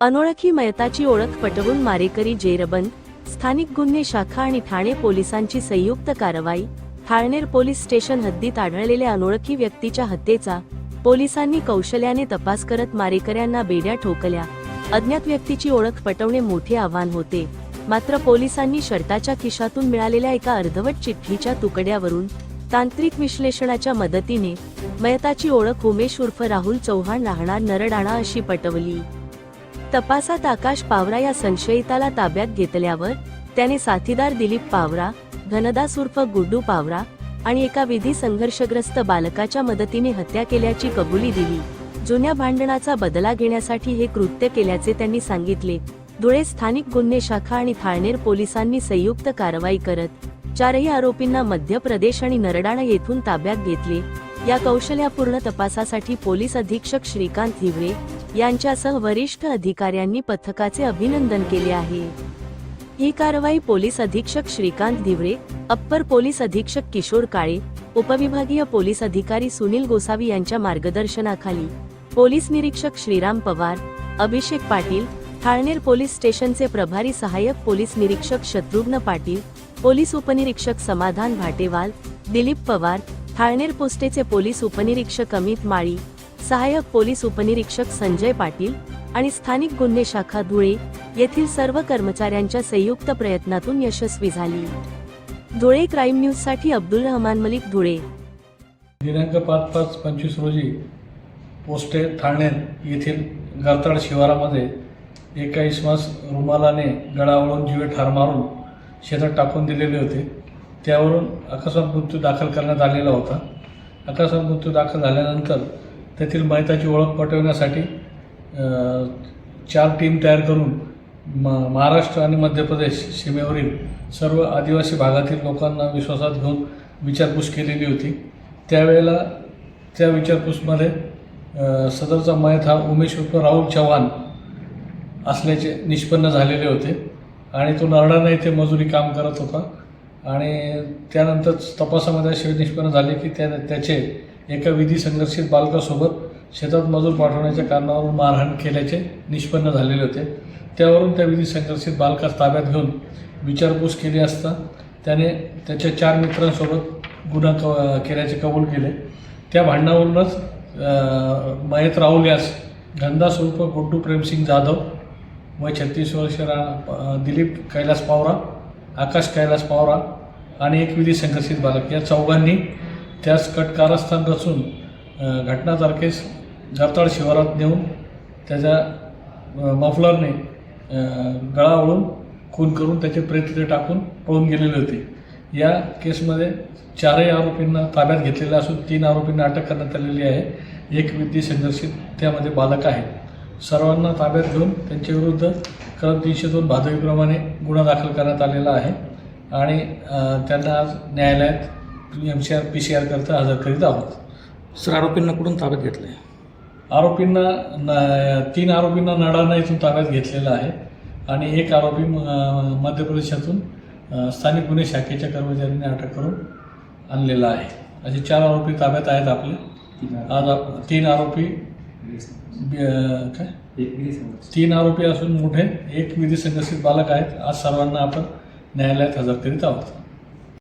अनोळखी मयताची ओळख पटवून मारेकरी जेरबंद स्थानिक गुन्हे शाखा आणि ठाणे पोलिसांची संयुक्त कारवाई थाळनेर पोलीस स्टेशन हद्दीत आढळलेल्या अनोळखी व्यक्तीच्या हत्येचा पोलिसांनी कौशल्याने तपास करत मारेकऱ्यांना बेड्या ठोकल्या. अज्ञात व्यक्तीची ओळख पटवणे मोठे आव्हान होते. मात्र पोलिसांनी शर्टाच्या खिशातून मिळालेल्या एका अर्धवट चिठ्ठीच्या तुकड्यावरून तांत्रिक विश्लेषणाच्या मदतीने मयताची ओळख उमेश उर्फ राहुल चव्हाण राहणार नरडाणा अशी पटवली. तपासात आकाश पावरा या संशयिताला ताब्यात घेतल्यावर त्याने साथीदार दिलीप पावरा धनदास उर्फ गुड्डू पावरा आणि एका विधी संघर्षग्रस्त बालकाच्या मदतीने हत्या केल्याची कबुली दिली. जुन्या भांडणाचा बदला घेण्यासाठी हे कृत्य केल्याचे त्यांनी सांगितले. धुळे स्थानिक गुन्हे शाखा आणि थाळनेर पोलिसांनी संयुक्त कारवाई करत चारही आरोपींना मध्य प्रदेश आणि नरडाणा येथून ताब्यात घेतले. या कौशल्यापूर्ण तपासासाठी पोलीस अधीक्षक श्रीकांत हिवरे यांच्यासह वरिष्ठ अधिकाऱ्यांनी पथकाचे अभिनंदन केले आहे. ही कारवाई पोलीस अधीक्षक श्रीकांत धिवरे अप्पर पोलीस अधीक्षक किशोर काळे उपविभागीय पोलीस अधिकारी सुनील गोसावी यांच्या मार्गदर्शनाखाली पोलीस निरीक्षक श्रीराम पवार अभिषेक पाटील ठाळनेर पोलीस स्टेशनचे प्रभारी सहाय्यक पोलीस निरीक्षक शत्रुघ्न पाटील पोलीस उपनिरीक्षक समाधान भाटेवाल दिलीप पवार थाळनेर पोस्टेचे पोलीस उपनिरीक्षक अमित माळी सहाय्यक पोलीस उपनिरीक्षक संजय पाटील आणि स्थानिक गुन्हे शाखा धुळे येथील सर्व कर्मचाऱ्यांच्या संयुक्त प्रयत्नातून यशस्वी झाली. धुळे क्राईम न्यूजसाठी अब्दुल रहमान मलिक धुळे. दिनांक पाच पाच पंचवीस रोजी पोस्टे ठाणे येथील गारताड शिवारामध्ये एका इसमास रुमालाने गळावळून जीवे ठार मारून शेतात टाकून दिलेले होते. त्यावरून अकस्मात मृत्यू दाखल करण्यात आलेला होता. अकस्मात मृत्यू दाखल झाल्यानंतर तेथील मयताची ओळख पटवण्यासाठी चार टीम तयार करून म महाराष्ट्र आणि मध्य प्रदेश सीमेवरील सर्व आदिवासी भागातील लोकांना विश्वासात घेऊन विचारपूस केलेली होती. त्यावेळेला त्या विचारपूसमध्ये सदरचा मयत हा उमेश उर्फ राहुल चव्हाण असल्याचे निष्पन्न झालेले होते आणि तो नरडाणा येथे मजुरी काम करत होता. आणि त्यानंतर तपासामध्ये असे निष्पन्न झाले की त्या त्याचे एका विधी संघर्षित बालकासोबत शेतात मजूर पाठवण्याच्या कारणावरून मारहाण केल्याचे निष्पन्न झालेले होते. त्यावरून त्या विधी संघर्षित बालकास ताब्यात घेऊन विचारपूस केली असता त्याने त्याच्या चार मित्रांसोबत गुन्हा क केल्याचे कबूल केले. त्या भांडणावरूनच मयत राहुल यास गंदास उर्फ गुड्डू प्रेमसिंग जाधव वय छत्तीस वर्ष रा दिलीप कैलास पावरा आकाश कैलास पावरा आणि एक विधी संघर्षित बालक या चौघांनी त्यास कट कारस्थान रचून अ, घटना गरताळ शिवारात नेऊन त्याच्या मफलरने गळावळून गळा खून करून त्याचे प्रेत टाकून पळून गेलेले होते. या केसमध्ये चारही आरोपींना ताब्यात घेतलेले असून तीन आरोपींना अटक करण्यात आलेली आहे. एक विधी संघर्षित त्यामध्ये बालक आहे. सर्वांना ताब्यात घेऊन त्यांच्याविरुद्ध कलम तीनशे दोन भादवीप्रमाणे गुन्हा दाखल करण्यात आलेला आहे. आणि त्यांना आज न्यायालयात M C R P C R करता हजर करीत आहोत. सर आरोपींना कुठून ताब्यात घेतलंय? आरोपींना न तीन आरोपींना नडाणा इथून ताब्यात घेतलेला आहे आणि एक आरोपी म- मध्य प्रदेशातून स्थानिक गुन्हे शाखेच्या कर्मचाऱ्यांनी अटक करून आणलेला आहे. असे चार आरोपी ताब्यात आहेत आपले. आज तीन आरोपी काय? तीन आरोपी असून मोठे एक विधी संघर्षित बालक आहेत. आज सर्वांना आपण न्यायालयात हजर करीत आहोत.